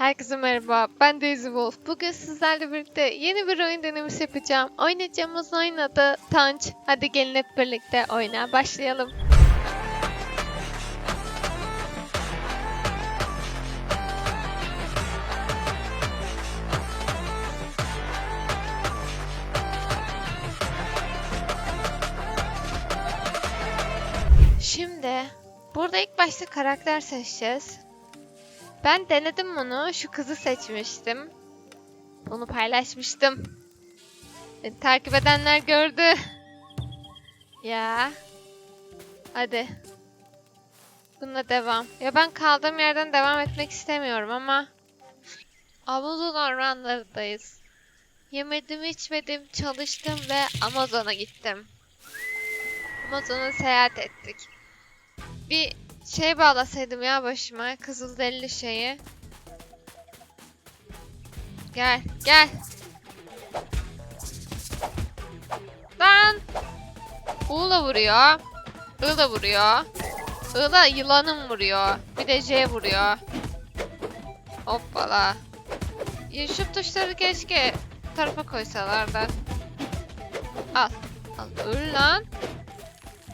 Herkese merhaba, ben Daisy Wolf. Bugün sizlerle birlikte yeni bir oyun denemesi yapacağım. Oynayacağımız oyun adı Tanç. Hadi gelin hep birlikte oyuna başlayalım. Şimdi burada ilk başta karakter seçeceğiz. Ben denedim bunu. Şu kızı seçmiştim. Bunu paylaşmıştım. Beni takip edenler gördü. Ya. Hadi. Bununla devam. Ya ben kaldığım yerden devam etmek istemiyorum ama Amazon ormanlarındayız. Yemedim, içmedim, çalıştım ve Amazon'a gittim. Amazon'a seyahat ettik. Bir şey bağlasaydım ya başıma. Kızılderili şeyi. Gel, gel. Lan. U da vuruyor. I da vuruyor. I da yılanım vuruyor. Bir de J vuruyor. Hoppala. Ya tuşları keşke tarafa koysalardı. Al. Al. Öl lan.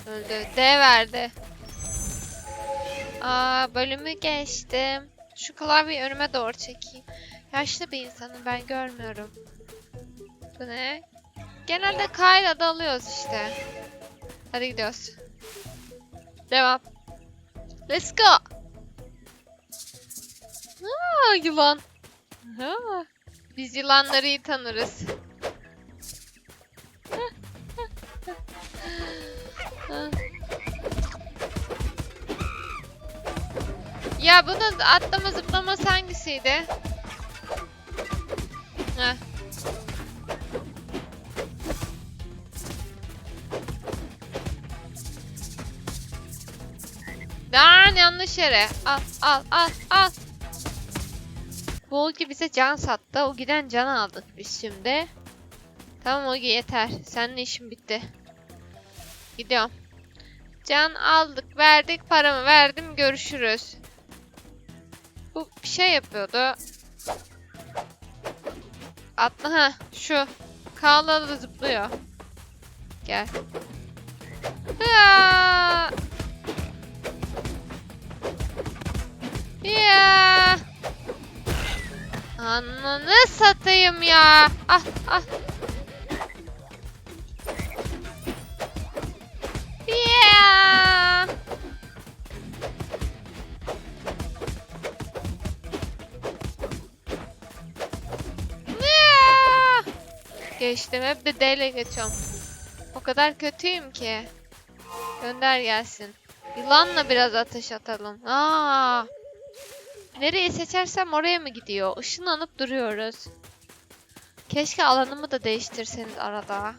Öldü. D verdi. Aa bölümü geçtim. Şu klavyeyi önüme doğru çekeyim. Yaşlı bir insanım ben görmüyorum. Bu ne? Genelde K ile dalıyoruz işte. Hadi gidiyoruz. Devam. Let's go. Aa, yılan. Ha, biz yılanları iyi tanırız. Ya bunun atlama zıplaması hangisiydi? Heh. Lan yanlış yere. Al al al al. Bu bize can sattı. O giden canı aldık biz şimdi. Tamam Olgi yeter. Seninle işim bitti. Gidiyorum. Can aldık, verdik, paramı verdim, görüşürüz. Bu bir şey yapıyordu. Atla ha şu. Kağla da zıplıyor. Gel. Ya. Ya. Ananı satayım ya. Ah ah. Geçtim. Hep de D ile geçiyorum. O kadar kötüyüm ki. Gönder gelsin. Yılanla biraz ateş atalım. Aa! Nereyi seçersem oraya mı gidiyor? Işınlanıp duruyoruz. Keşke alanımı da değiştirseniz arada.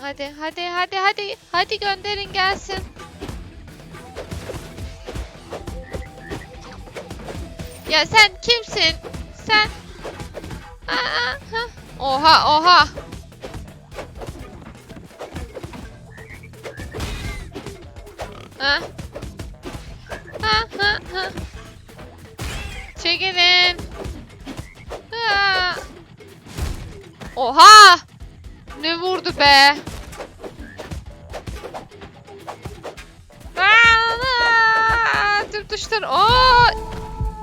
Hadi hadi hadi hadi. Hadi gönderin gelsin. Ya sen kimsin? Sen. Aa, ha. Oha oha. Ha? Ha ha ha. Çekilin. Ha. Oha! Ne vurdu be? Aa, Tüm tuşlar. Aa!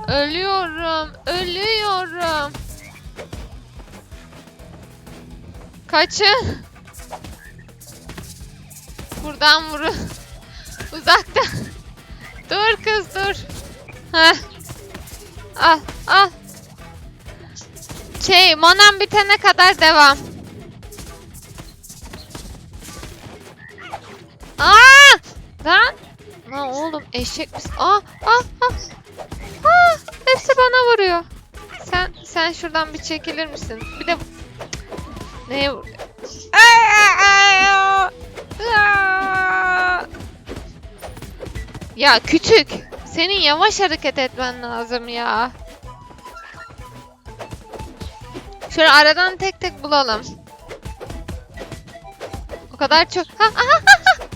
Ölüyorum. Ölüyorum. Kaçın. Buradan vurun. Uzakta. Dur kız dur. Heh. Al al. Şey manam bitene kadar devam. Aa! Lan. Lan oğlum eşek misin? Aa, aa, aa. Aa, hepsi bana vuruyor. Sen sen şuradan bir çekilir misin? Bir de neye vur? Ya küçük. Senin yavaş hareket etmen lazım ya. Şöyle aradan tek tek bulalım. O kadar çok. Ha, aha, ha, ha.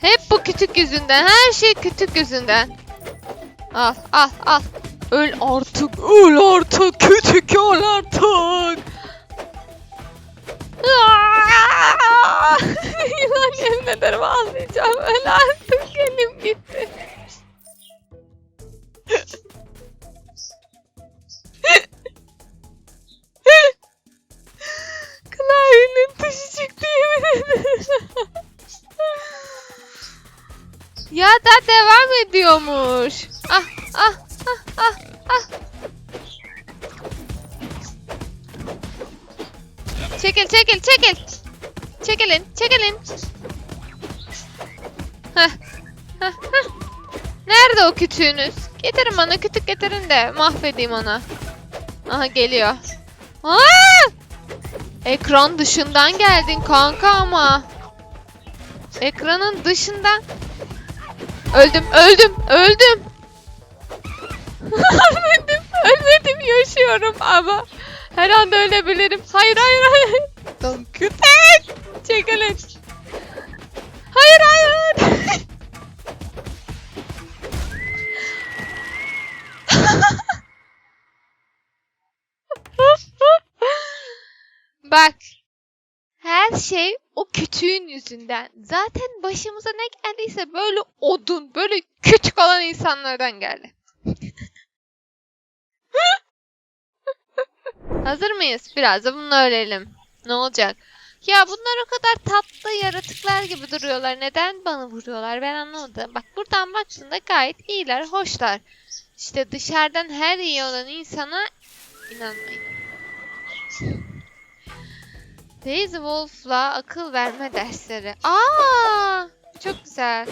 Hep bu kütük yüzünden. Her şey kütük yüzünden. Al al al. Öl artık. Öl artık. Kütük öl artık. Aaaa! Lan yemin ederim ağlayacağım. Öl Çekil çekil çekil. Çekilin çekilin. Heh. Heh, heh. Nerede o kütüğünüz? Getirin bana kütük getirin de mahvedeyim onu. Aha geliyor. Aa! Ekran dışından geldin kanka ama. Ekranın dışından. Öldüm, öldüm, öldüm. ölmedim, ölmedim, yaşıyorum ama. Her an ölebilirim. Hayır, hayır, hayır. Lan kötek. Çekilin. Hayır, hayır. Bak. Her şey o kütüğün yüzünden. Zaten başımıza ne geldiyse böyle odun, böyle küçük olan insanlardan geldi. Hazır mıyız? Biraz da bunu öğrenelim. Ne olacak? Ya bunlar o kadar tatlı yaratıklar gibi duruyorlar. Neden bana vuruyorlar? Ben anlamadım. Bak buradan baktığında gayet iyiler, hoşlar. İşte dışarıdan her iyi olan insana inanmayın. Daisy Wolf'la akıl verme dersleri. Aa, çok güzel.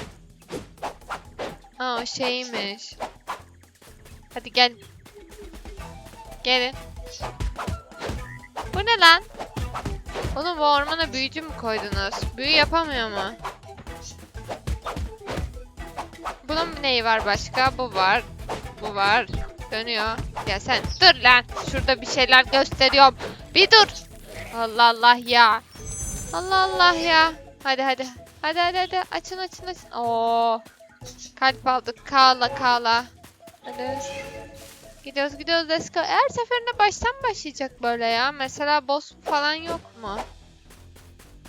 Aa, şeymiş. Hadi gel. Gelin. Bu ne lan? Oğlum bu ormana büyücü mü koydunuz? Büyü yapamıyor mu? Bunun neyi var başka? Bu var. Bu var. Dönüyor. Ya sen dur lan. Şurada bir şeyler gösteriyorum. Bir dur. Allah Allah ya. Allah Allah ya. Hadi hadi. Hadi hadi hadi. Açın açın açın. Oo. Kalp aldık. Kağla kağla. Hadi. Gidiyoruz gidiyoruz let's go. Her seferinde baştan başlayacak böyle ya. Mesela boss falan yok mu?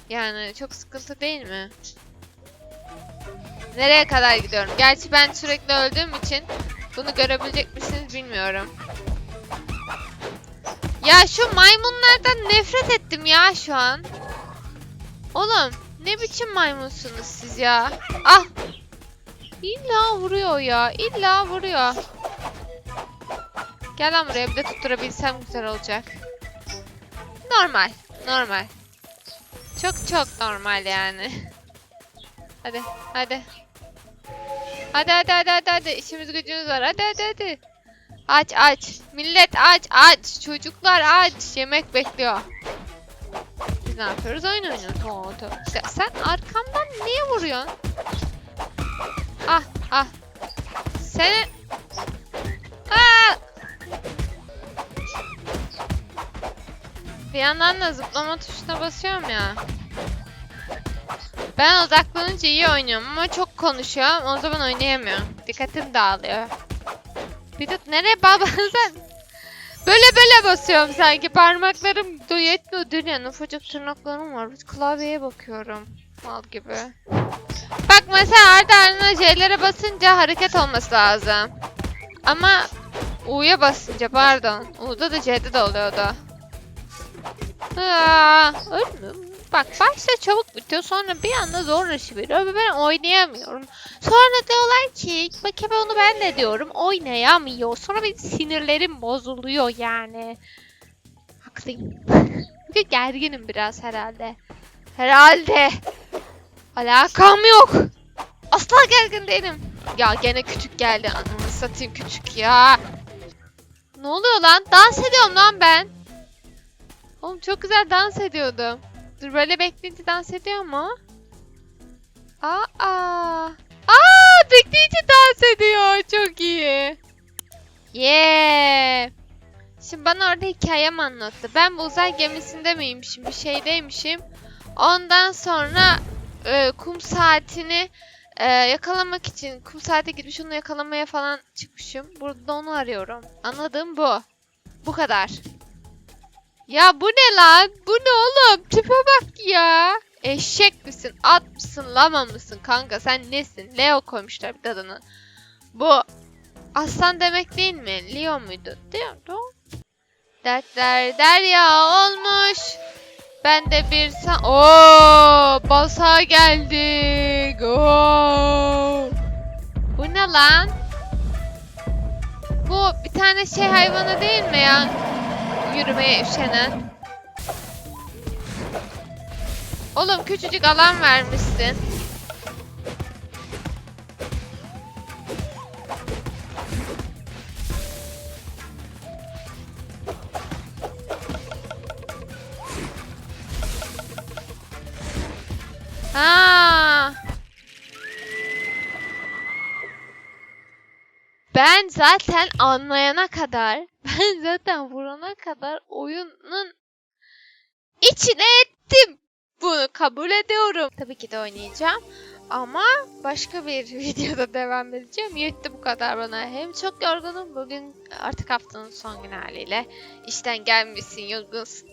Yani çok sıkıntı değil mi? Nereye kadar gidiyorum? Gerçi ben sürekli öldüğüm için bunu görebilecek misiniz bilmiyorum. Ya şu maymunlardan nefret ettim ya şu an. Oğlum ne biçim maymunsunuz siz ya? Ah! İlla vuruyor ya. İlla vuruyor. Gel lan buraya bir de tutturabilsem güzel olacak. Normal. Normal. Çok çok normal yani. Hadi hadi. Hadi hadi hadi hadi hadi. İşimiz gücümüz var. Hadi hadi hadi. Aç aç. Millet aç aç. Çocuklar aç. Yemek bekliyor. Biz ne yapıyoruz? Oyun oynuyoruz. Oo. Ya sen arkamdan niye vuruyorsun? Ah ah. Seni... Bir yandan da zıplama tuşuna basıyorum ya. Ben odaklanınca iyi oynuyorum ama çok konuşuyorum. O zaman oynayamıyorum. Dikkatim dağılıyor. Bir tut nereye babasan? Böyle böyle basıyorum sanki. Parmaklarım yetmiyor. Dünyanın ufacık tırnaklarım var. Klavyeye bakıyorum. Mal gibi. Bak mesela ardı ardına J'lere basınca hareket olması lazım. Ama U'ya basınca pardon. U'da da C'de de oluyordu. Aa. Bak başta çabuk bitiyor sonra bir anda zorlaşıveriyor ve ben oynayamıyorum. Sonra diyorlar ki bakayım onu ben de diyorum oynayamıyor. Sonra benim sinirlerim bozuluyor yani. Haklıyım. Bugün gerginim biraz herhalde. Herhalde. Alakam yok. Asla gergin değilim. Ya gene küçük geldi. Ananı satayım küçük ya. Ne oluyor lan? Dans ediyorum lan ben. Çok güzel dans ediyordum. Dur böyle bekleyince dans ediyor mu? Aa, aa. Aa, dans ediyor. Çok iyi. Yeah. Şimdi bana orada hikayem anlattı. Ben bu uzay gemisinde miymişim, bir şeydeymişim. Ondan sonra e, kum saatini Ee, yakalamak için kum saate gitmiş onu yakalamaya falan çıkmışım. Burada da onu arıyorum. Anladığım bu. Bu kadar. Ya bu ne lan? Bu ne oğlum? Tipe bak ya. Eşek misin? At mısın? Lama mısın? Kanka sen nesin? Leo koymuşlar bir adını. Bu aslan demek değil mi? Leo muydu? Değil mi? Dertler derya olmuş. Ben de bir san... Oo, basa geldik. Oo. Bu ne lan? Bu bir tane şey hayvanı değil mi ya? Yürümeye üşenen. Oğlum küçücük alan vermişsin. Ha. Ben zaten anlayana kadar, ben zaten vurana kadar oyunun içine ettim. Bunu kabul ediyorum. Tabii ki de oynayacağım. Ama başka bir videoda devam edeceğim. Yetti bu kadar bana. Hem çok yorgunum. Bugün artık haftanın son günü haliyle. İşten gelmişsin, yorgunsun.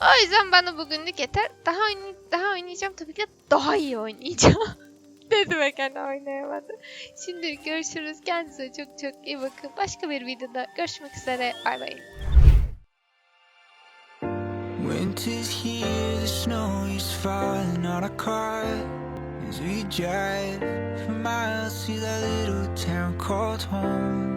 O yüzden bana bugünlük yeter. Daha oynay daha oynayacağım tabii ki daha iyi oynayacağım. Dedim ve kendi oynayamadım. Şimdi görüşürüz. Kendinize çok çok iyi bakın. Başka bir videoda görüşmek üzere. Bay bay. Winter's here, the snow is falling on our car as we drive for miles to that little town called home.